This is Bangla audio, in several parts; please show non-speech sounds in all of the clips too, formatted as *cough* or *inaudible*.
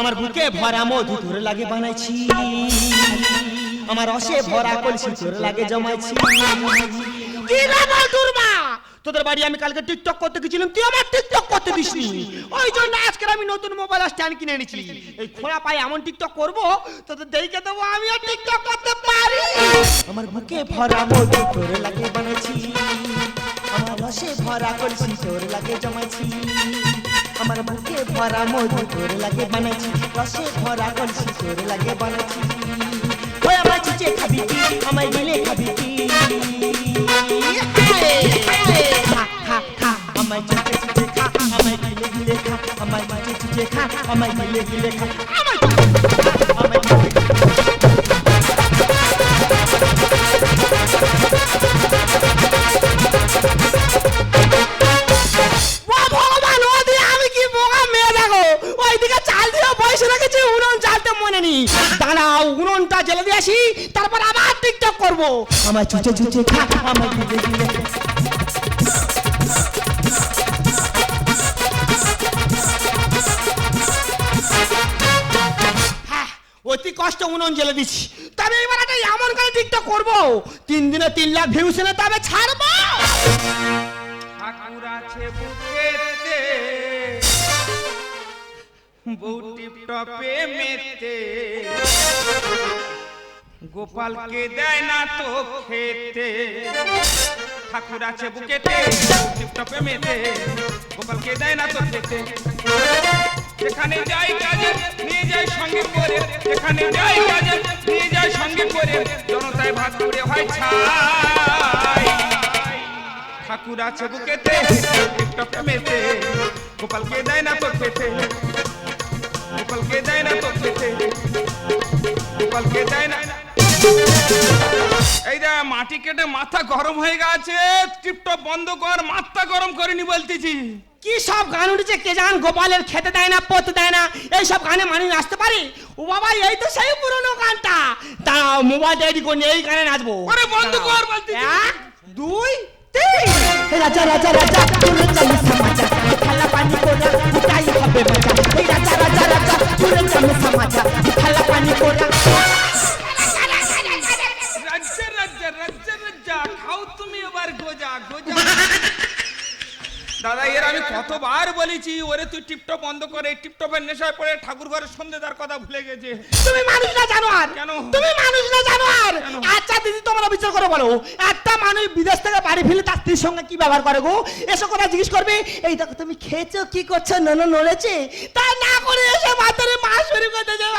আমার বুকে ভরা মধু তোর লাগে বানাইছি। আমার রসে ভরা কলসি তোর লাগে জমাইছি। কি রে মা? তোদের বাড়ি আমি কালকে টিকটক করতে গেছিলাম তুই আমার টিকটক করতে দিসনি ওই জন্য আজকে আমি নতুন মোবাইল স্ট্যান্ড কিনে এনেছি। এই খোলা পায়ে এমন টিকটক করব তোদের দেখে দেবো আর টিকটক করতে পারি। আমার বুকে ভরা মধু তোর লাগে বানাইছি। আমার রসে ভরা কলসি তোর লাগে জমাইছি। আমার বুকে ভরা মধু তোর লাগে বানাইছি, রসে ভরা কলসি তোর লাগে বানাইছি। ওই আমার চিচে খাবি কি? আমায় গেলে খাবি কি? খা খা খা আমায় চিচে চিচে খা, আমায় গিলে গিলে খা, আমায় চিচে চিচে খা, আমায় গিলে গিলে খা, আমায় ওইদিকে চাল দিয়ে বয়সে রেখেছি উনুন চালতে মনে নি উনুনটা জ্বেলে দিয়ে আসি তারপর আবার টিকটক করব। আমার চুচে চুচে খা আমার হ্যাঁ, অতি কষ্ট উনুন জ্বেলে দিচ্ছি। তবে এবার একটা এমন করে টিকটক করব। তিন দিনে তিন লাখ ভিউস এনে তবে ছাড়বো। ঠাকুর আছে বুকেতে। বউ টিপটপে মেতে। গোপালকে দেয় না তো খেতে। ঠাকুর আছে বুকেতে টিপটপে মেতে। গোপালকে দেয় না তো খেতে। যেখানে যাই কাজে নিয়ে যায় সঙ্গে করে। যেখানে যাই কাজে নিয়ে যায় সঙ্গে করে। জনতায় ভাগ করে হয় ছাই। ঠাকুর আছে বুকেতে টিকটকে মেতে। গোপালকে দেয় না তো খেতে। গোপালকে দেয় না তো খেতে গোপালকে দেয় না এই যে মাটি কেটে মাথা গরম হয়ে গেছে টিপটপ বন্ধ কর মাথা গরম করিনি বলতেছি। কি সব গান উঠেছে কে জান? গোপালের খেতে দেয় না পড়তে দেয় না এই সব গানে মানুষ নাচতে পারে? ও বাবা এই তো সেই পুরনো গানটা। তা মোবাইল রেডি করে নিয়ে এই গানে নাচবো। ওরে বন্ধ কর বলতেছি। এক দুই তিন। রাজা রাজা রাজা তুলে চলে সমাজা খেলা পানি কোরা উঠাই হবে রাজা চলে সমাজা খেলা পানি কোরা রাজ্য রাজ্য রাজ্য রাজ্য খাও তুমি এবার গোজা গোজা দাদা এর আমি কতবার বলেছি ওরে তুই টিপটপ বন্ধ করে এই টিপটপের নেশায় পড়ে ঠাকুর ঘরের সন্ধ্যেদার কথা ভুলে গেছে। তুমি মানুষ না জানো আর কেন? তুমি মানুষ না জানো আর আচ্ছা দিদি তোমরা বিচার করে বলো একটা মানুষ বিদেশ থেকে বাড়ি ফিরে তার স্ত্রীর সঙ্গে কি ব্যবহার করে গো? এসব কথা জিজ্ঞেস করবে? এই দেখো তুমি খেয়েছো কি করছ নন নড়েছে? তা না করে এসে মাস শরীর করতে যাবে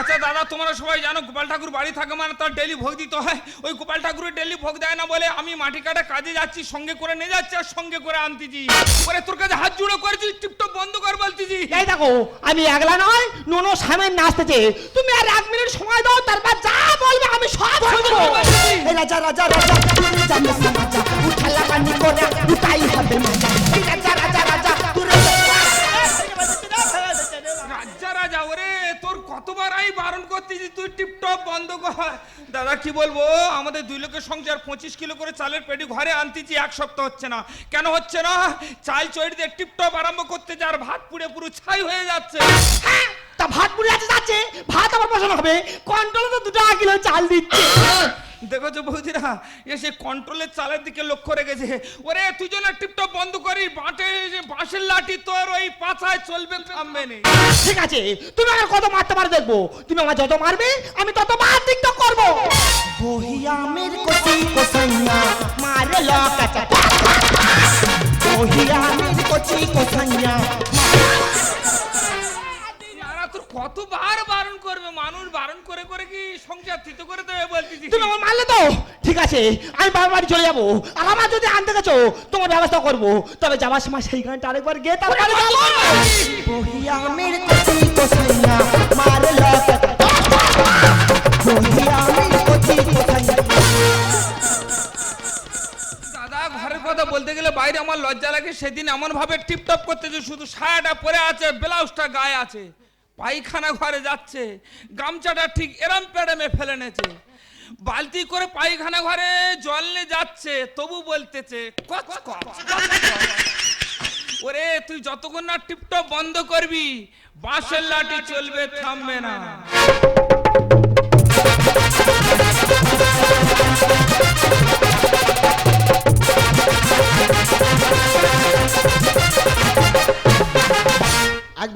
আচ্ছা দাদা তোমরা সবাই জানো গোপাল ঠাকুর বাড়ি থাকে মানে তার ডেলি ভোগ দিতে হয় ওই গোপাল ঠাকুরের ডেলি ভোগ দেয় না বলে আমি মাটি কাটা কাজে যাচ্ছি সঙ্গে করে নিয়ে যাচ্ছি আর সঙ্গে করে আনতেছি ওরে তোর কাছে হাত জুড়ে করেছি টিপটপ বন্ধ কর বলতেছি এই দেখো আমি একলা নয় নোনো সামনে নাচতেছে তুমি আর এক মিনিট সময় দাও তারপর যা বলবে আমি সব শুনব রাজা রাজা রাজা তুমি জানো সমাজা উঠালা পানি করে উঠাই হবে মজা করতেছি তুই টিপটপ বন্ধ কর। দাদা কি বলব? আমাদের দুই লোকের সংসার পঁচিশ কিলো করে চালের পেটি ঘরে আনতেছি এক সপ্তাহ হচ্ছে না। কেন হচ্ছে না? চাল চড়ি দিয়ে টিপটপ আরম্ভ করতে যার ভাত পুড়ে পুরো ছাই হয়ে যাচ্ছে। হ্যাঁ, তা ভাত পুড়ে আছে যাচ্ছে। ভাত আবার বসানো হবে। কন্ট্রোলে তো দু টাকা কিলো চাল দিচ্ছে। দেখেছ বৌদিরা? এসে কন্ট্রোলের চালের দিকে লক্ষ্য রেখেছে। ওরে তুই যেন টিপটপ বন্ধ করি বাঁটে বাঁশের লাঠি তোর ওই পাছায় চলবে। থামবে নেই ঠিক আছে তুমি আমার কত মারতে পারো দেখব? তুমি আমার যত মারবে আমি তত বার টিকটক করব। বহিয়ামের কচি কোসাইয়া মারে লকাচা বহিয়ামের কচি কোসাইয়া কতবার বারণ করবে? মানুষ বারণ করে করে কি সংসার থিত করে দেবে বলতেছি? তুমি আমার মারলে তো? ঠিক আছে আমি বাবার বাড়ি চলে যাব। আর আমার যদি আনতে গেছো তোমার ব্যবস্থা করব। তবে যাওয়ার সময় সেই গানটা আরেকবার গিয়ে তারপরে যাব। বহিয়ামের কচি বহিয়ামের কথা বলতে গেলে বাইরে আমার লজ্জা লাগে। সেদিন এমন ভাবে টিপটপ করতেছে শুধু সায়াটা পরে আছে ব্লাউজটা গায়ে আছে। পায়খানা ঘরে যাচ্ছে, গামছাটা ঠিক এরম প্যাডামে ফেলে নেছে বালতি করে পায়খানা ঘরে জল নিয়ে যাচ্ছে, তবু বলতেছে। ওরে, তুই যতক্ষণ না টিপটপ বন্ধ করবি, বাঁশের লাঠি চলবে, থামবে না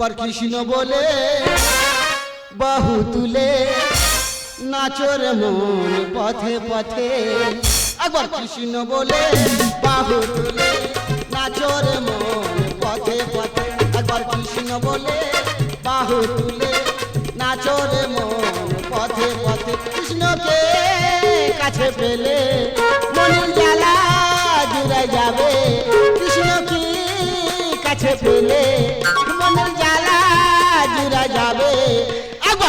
একবার কৃষ্ণ বলে, বাহু তুলে নাচর মন পথে পথে। একবার কৃষ্ণ বলে, বাহু তুলে নাচর মন পথে পথে। একবার কৃষ্ণ বলে, বাহু তুলে নাচর মন পথে পথে। কৃষ্ণকে কাছে পেলে মনের জ্বালা জুড়ে যাবে। কৃষ্ণকে কাছে পেলে জুড়া যাবে।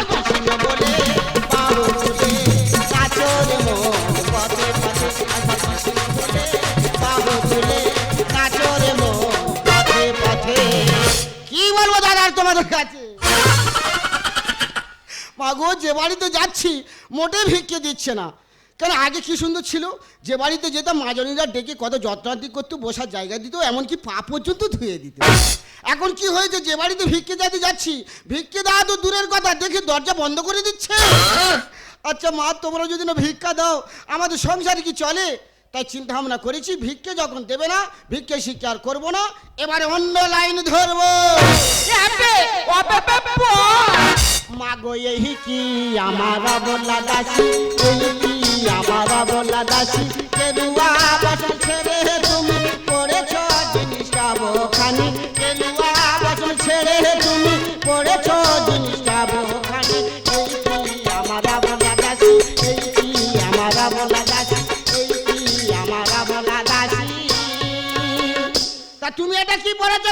কৃষ্ণ বলে কি বলব দাদা তোমাদের কাছে? মাগো, যে বাড়িতে যাচ্ছি মোটে ভিক্ষে দিচ্ছে না। কেন আগে কি সুন্দর ছিল? যে বাড়িতে যেতাম মাজনীরা ডেকে কত যত্নান্তি করতো বসার জায়গা দিত এমনকি পা পর্যন্ত ধুয়ে দিত। এখন কি হয়েছে? যে বাড়িতে ভিক্ষে যাতে যাচ্ছি ভিক্ষে দেওয়া তো দূরের কথা দেখে দরজা বন্ধ করে দিচ্ছে। আচ্ছা মা তোমরা যদি না ভিক্ষা দাও আমাদের সংসারে কি চলে? তাই চিন্তা ভাবনা করেছি ভিক্ষে যখন দেবে না ভিক্ষে শিক্ষা আর করব না এবারে অন্য লাইন ধরবো। মাগো এই কি আমার বলা দাসী কি আমারা বলা দাসী কেরুয়া বাসন ছেড়ে তুমি পড়েছ জিনিসটা বোখানি। কেরুয়া বাসন ছেড়ে তুমি পড়েছ জিনিসটা বোখানি। এই কি আমারা বলা দাসী এই কি আমারা বলা দাসী এই কি আমারা বলা দাসী? তা তুমি এটা কি পড়েছ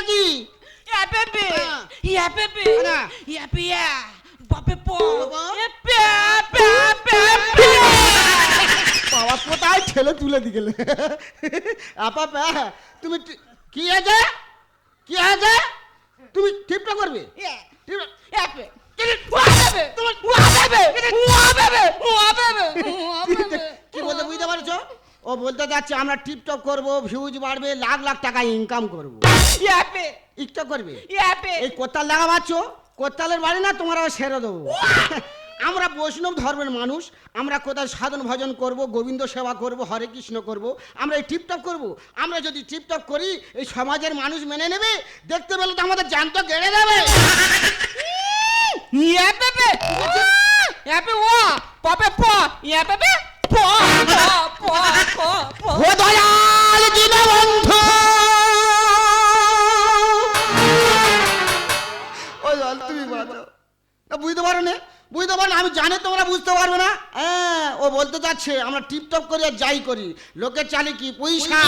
Pepe! Pepe! বাবা কোথায় ঠেলে তুলে দি গেলে? আপা পা তুমি কি আছে কি আছে তুমি টিপটা করবে? Pepe! *laughs* কি বলতে বুঝতে পারছ? ও বলতে যাচ্ছে আমরা টিপটপ করব ভিউজ বাড়বে লাখ লাখ টাকা ইনকাম করব! ইকটা করবে? Ja, এই! কোত্তাল লাগাবাচ্ছ কোত্তালের বাড়ি না তোমার সেরে দেবো। আমরা বৈষ্ণব ধর্মের মানুষ আমরা কোথায় সাধন ভজন করব গোবিন্দ সেবা করব হরে কৃষ্ণ করব আমরা এই টিপটপ করব আমরা যদি টিপটপ করি এই সমাজের মানুষ মেনে নেবে দেখতে পেলে তো আমাদের জ্যান্ত গেড়ে দেবে ইয়া পে Ja, ও পপে প po! Pay Pepe! জানি তোমরা বুঝতে পারবে না? হ্যাঁ ও বলতে যাচ্ছে আমরা টিপটপ করি আর যাই করি। লোকের চালে কি পয়সা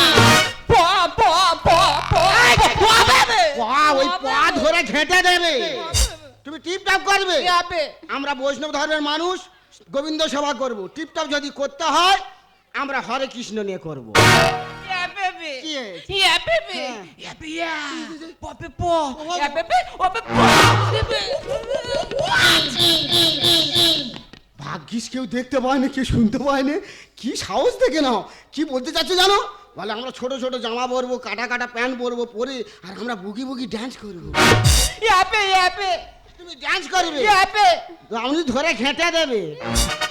ওই পা ধরে ঘেঁটে দেবে। তুমি টিপটপ করবে? আমরা বৈষ্ণব ধর্মের মানুষ গোবিন্দ সেবা করব। টিপটপ যদি করতে হয় আমরা হরে কৃষ্ণ নিয়ে করব! কি! ভাগ্যিস কেউ দেখতে পায় না কেউ শুনতে পায়নি। কি সাহস দেখে নাও। কি বলতে চাচ্ছ জানো? বলে আমরা ছোট ছোট জামা পরবো কাটা কাটা প্যান্ট পরবো পরে আর আমরা বুকি বুকি ড্যান্স করব! তুমি ড্যান্স করবে Pepe! আমি ধরে ঘেঁটে দেবে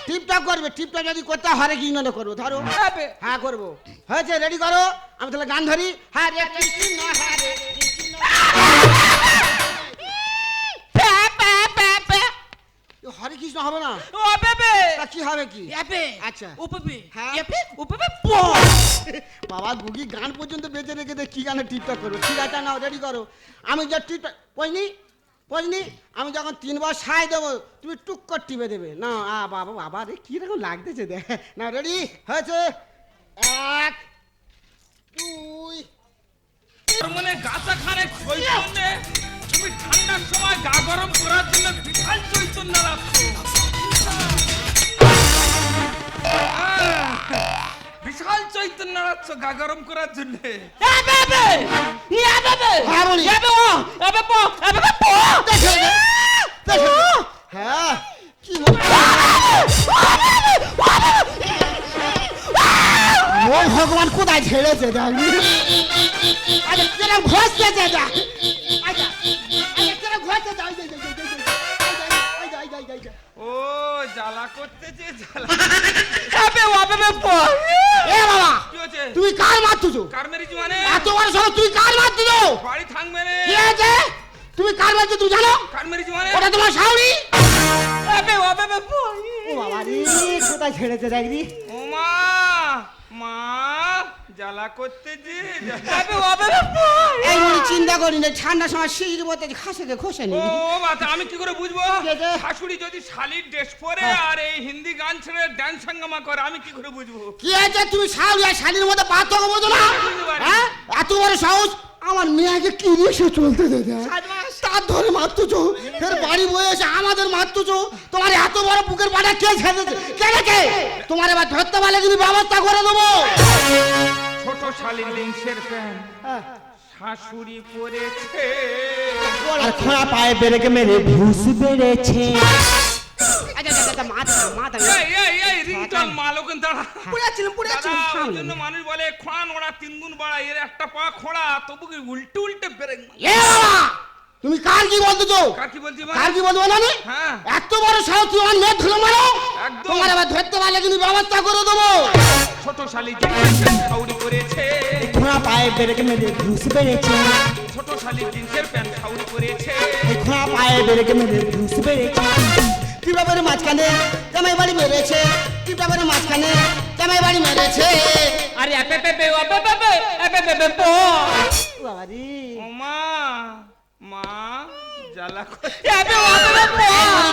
টিপটপ করবে টিপটপ যদি করতে হরে কৃষ্ণ করব ধরো Pepe! হ্যাঁ করব হয়েছে রেডি করো আমি তাহলে গান ধরি হ্যাঁ কৃষ্ণ হরে কৃষ্ণ! এ হরে কৃষ্ণ হবে না! তা কি হবে কি আচ্ছা। Pepe! হ্যাঁ। Pepe! Oh, বাবা গুগি গান পর্যন্ত বেঁচে রেখে দে কি গানে টিপটপ করবে ঠিক আছে নাও রেডি করো আমি যা টিপটপ পয়নি পয়নি আমি যখন তিনবার সাই দেবো, তুমি টুক টিপে দেবে। না, আ বাবা বাবা রে কীরকম লাগতেছে দেখ। না রেডি হয়েছে? এক, দুই মনে গাছা খানে চৈতন্যে? তুমি ঠান্ডার সময় গা গরম করার জন্য বিশাল চৈতন্য রাখছো বিশাল চৈতন্য রাখছো গা গরম করার জন্য! হ্যাঁ। হ্যাঁ কি ও ভগবান কোথায় আরে ঘষছে দেখ আচ্ছা আচ্ছা যাই ও জ্বালা করতেছে জ্বালা ওয়াপে পো এ বাবা কি হচ্ছে? তুই কার মারতুছো? কার মেরেছি মানে? এত বড় সব তুই কার মারতুছো? বাড়ি থাকবে রে কি আছে তুমি কার মারছো তুই জানো? কার মেরেছি মানে? ওটা তোমার শাউরি হ্যাপি ওয়াপে পো ও বাবা রে কোথায় ছেড়েছে দেখবি ও মা মা। জ্বালা এই বলি চিন্তা করি না ঠান্ডার সময় শিশির খাসেকে খসে নি ও বাবা আমি কি করে বুঝব? শাশুড়ি যদি শালির ড্রেস পরে আর এই হিন্দি গান ছেড়ে ডান্স হাঙ্গামা করে আমি কি করে বুঝব? কি আছে তুমি শাউরি আর শালির মধ্যে পার্থক্য বোঝো না? হ্যাঁ? এত বড় সাহস? আমার মেয়েকে কি রিক্সে চলতে দে দেখ। তার ধরে মারতুছো। ফের বাড়ি বয়ে এসে আমাদের মারতুছো। তোমার এত বড় বুকের পাটা কে ছেড়েছে কে রেখে তোমার এবার ধরতে পারলে তুমি ব্যবস্থা করে দেবো। ছোট শালির জিন্সের প্যান্ট। শাশুড়ি পরেছে। আর খোঁড়া পায়ে বেড়েকে মেরে ভুস বেড়েছে। ওই জন্য মানুষ বলে খোঁড়া নোড়া তিন গুণ বাড়া এর একটা পা খোঁড়া তবু কি উল্টে তুমি কার কি কার কি বলতে বলো হ্যাঁ। এত বড় সাহস তুমি আমার মেয়ে ধুলো মারো? একদম। তোমার এবার ধরতে পারলে কিন্তু ব্যবস্থা করে দেবো। ছোট শালি জিন্সের ছাউরি পরেছে খোঁড়া পায়ে বেড়েকে মেরে ভুস বেড়েছে ছোট শালি জিন্সের প্যান্ট ছাউরি পরেছে খোঁড়া পায়ে বেড়েকে মেরে ভুস বেড়েছে টিপটাপের মাঝখানে জামাই বাড়ি মেরেছে টিপটাপের মাঝখানে জামাই বাড়ি মেরেছে আরে হ্যাপি পেপে ওয়াপে পেপে হ্যাপি পেপে পো ও মা মা জ্বালা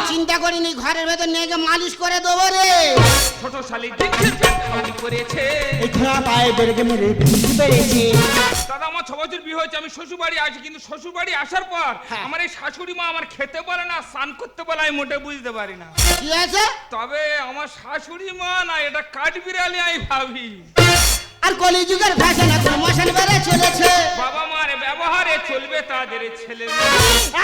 চিন্তা করিনি ঘরের ভেতর নিয়ে গিয়ে মালিশ করে দেবো রে। ছোট শালি ভুস দাদা আমার ছ বছর বিয়ে হয়েছে আমি শ্বশুর বাড়ি আসি কিন্তু শ্বশুর বাড়ি আসার পর হ্যাঁ। আমার এই শাশুড়ি মা আমার খেতে পারে না স্নান করতে পারে আমি মোটে বুঝতে পারি না। আছে তবে আমার শাশুড়ি মা না এটা কাঠ বিড়ালি আমি ভাবি। আর কলিযুগের ফ্যাশন এখন মশান বেড়ে চলেছে বাবা মার ব্যবহারে চলবে তাদের ছেলে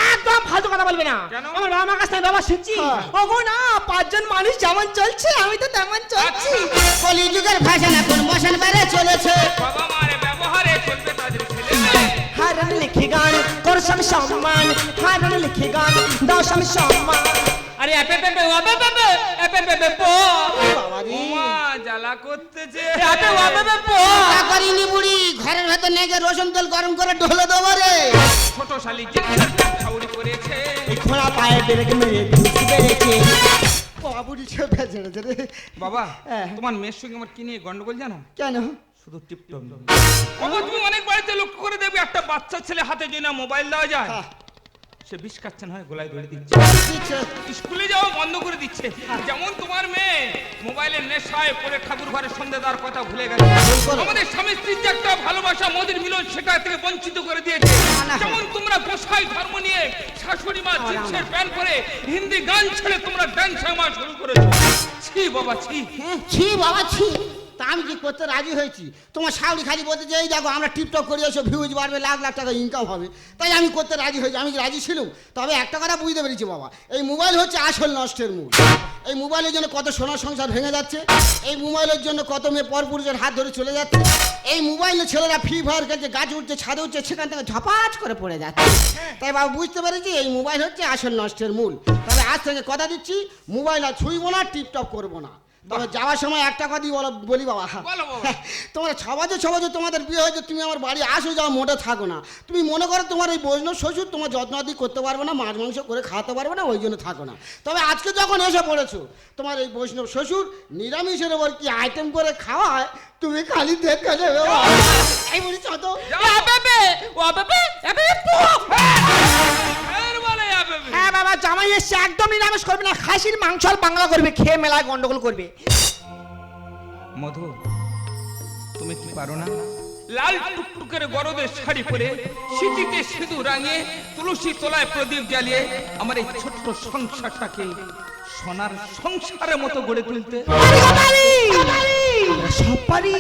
একদম ফালতু কথা বলবে না আমার বাবা মার কাছ থেকে বাবা শিখছি হ্যাঁ। ওগো না পাঁচজন মানুষ যেমন চলছে আমি তো তেমন চলছি কলিযুগের ফ্যাশন এখন মশান বেড়ে চলেছে বাবা মার ব্যবহারে চলবে তাদের ছেলে। হারন লিখে গান কর সব সম্মান হারন লিখে গান দাও সব সম্মান আরে এপে পেপে ওয়াপে পেপে এপে পেপে পো ও মা জ্বালা করতেছে। করিনি বুড়ি ঘরের ভেতর নিয়ে গিয়ে রসুন তেল গরম করে ঢোলে দেবো রে। ছোট শালি ছাউরি পায়ে মেরে বেড়েছে বাবা বুড়ি রে। বাবা হ্যাঁ। তোমার মেয়ের সঙ্গে আমার কি নিয়ে গন্ডগোল জানো? কেন? শুধু টিপটপ তুমি অনেক বাড়িতে লক্ষ্য করে দেখবে একটা বাচ্চা ছেলে হাতে যদি না মোবাইল দেওয়া যায় হ্যাঁ। সে বিষ খাচ্ছে না হয় গলায় ধরে দিচ্ছে। দিচ্ছে। স্কুলে যাওয়া বন্ধ করে দিচ্ছে। যেমন তোমার মেয়ে মোবাইলের নেশায় পড়ে ঠাকুর ঘরে সন্ধে দেওয়ার কথা ভুলে গেছে। আমাদের স্বামী স্ত্রীর যে একটা ভালোবাসা মোদের মিলন সেটা থেকে বঞ্চিত করে দিয়েছে। যেমন তোমরা গোসাই ধর্ম নিয়ে শাশুড়ি মা জিন্সের প্যান্ট পরে হিন্দি গান ছেড়ে তোমরা ডান্স আমার শুরু করেছ। ছি বাবা ছি। ছি বাবা ছি। তা আমি কি করতে রাজি হয়েছি? তোমার শাউরি খালি বলতে যে, এই দেখো, আমরা টিপটপ করে এসে ভিউজ বাড়বে, লাখ লাখ টাকা ইনকাম হবে। তাই আমি করতে রাজি হয়েছি, আমি রাজি ছিলাম? তবে একটা কথা বুঝতে পেরেছি বাবা, এই মোবাইল হচ্ছে আসল নষ্টের মূল। এই মোবাইলের জন্য কত সোনার সংসার ভেঙে যাচ্ছে, এই মোবাইলের জন্য কত মেয়ে পরপুরুষের হাত ধরে চলে যাচ্ছে, এই মোবাইলে ছেলেরা ফ্রি ফায়ার খেলছে, গাছ উঠছে, ছাদে উঠছে, সেখান থেকে ঝপাচ করে পড়ে যাচ্ছে। তাই বাবা, বুঝতে পেরেছি এই মোবাইল হচ্ছে আসল নষ্টের মূল। তবে আজ থেকে কথা দিচ্ছি মোবাইল আর ছুঁইবো না, টিপটপ করব না। তবে যাওয়ার সময় একটা কথাই বলো বলি বাবা। বলো বাবা। তোমরা ছ বছর ছ বছর তোমাদের বিয়ে হয়েছে তুমি আমার বাড়ি আসো যাও মোটে থাকো না। তুমি মনে করো তোমার এই বৈষ্ণব শ্বশুর তোমার যত্ন আদি করতে পারবে না মাছ মাংস করে খাওয়াতে পারবে না ওই জন্য থাকো না। তবে আজকে যখন এসে পড়েছো তোমার এই বৈষ্ণব শ্বশুর নিরামিষের ওপর কি আইটেম করে খাওয়ায় তুমি খালি দেখে নেবে এই বলি চত বাবা জামাই এসছে একদম নিরামিষ করবে না খাসির মাংস আর বাংলা করবে খেয়ে মেলায় গন্ডগোল করবে। মধু তুমি কি পারো না? লাল টুকটুকের গরদের শাড়ি পরে সিটিতে সিঁদুর রাঙিয়ে তুলসী তলায় প্রদীপ জ্বালিয়ে আমার এই ছোট্ট সংসারটাকে সোনার সংসারের মতো গড়ে তুলতে। সব পারি।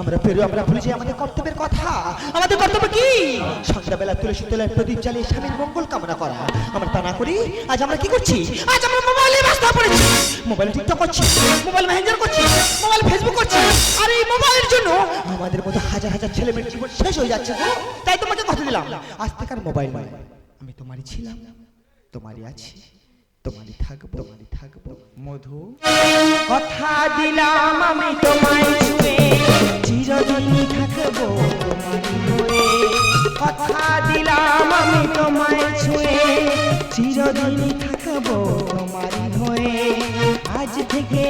আমরা ফেরো আমরা ভুলে যাই আমাদের কর্তব্যের কথা। আমাদের কর্তব্য কি? সন্ধ্যাবেলা তুলসী তলায় প্রদীপ জ্বালিয়ে স্বামীর মঙ্গল কামনা করা। করি? আজ আমরা কি করছি? আজ আমরা মোবাইলে ব্যস্ত পড়েছি। মোবাইল টিকটক করছি মোবাইল মেসেঞ্জার করছি মোবাইল ফেসবুক করছি। আর এই মোবাইলের জন্য আমাদের মতো হাজার হাজার ছেলে মেয়ের জীবন শেষ হয়ে যাচ্ছে গো। তাই তোমাকে কথা দিলাম। আজ থেকে আর মোবাইল নয়। আমি তোমারই ছিলাম তোমারই আছি তোমারই থাকব তোমারই থাকব। মধু। কথা দিলাম আমি তোমায় ছুঁয়ে। চিরদিনই থাকব তোমারই কথা দিলাম আমি তোমায় ছুঁয়ে। চিরদিনই থাকব তোমার হয়ে। আজ থেকে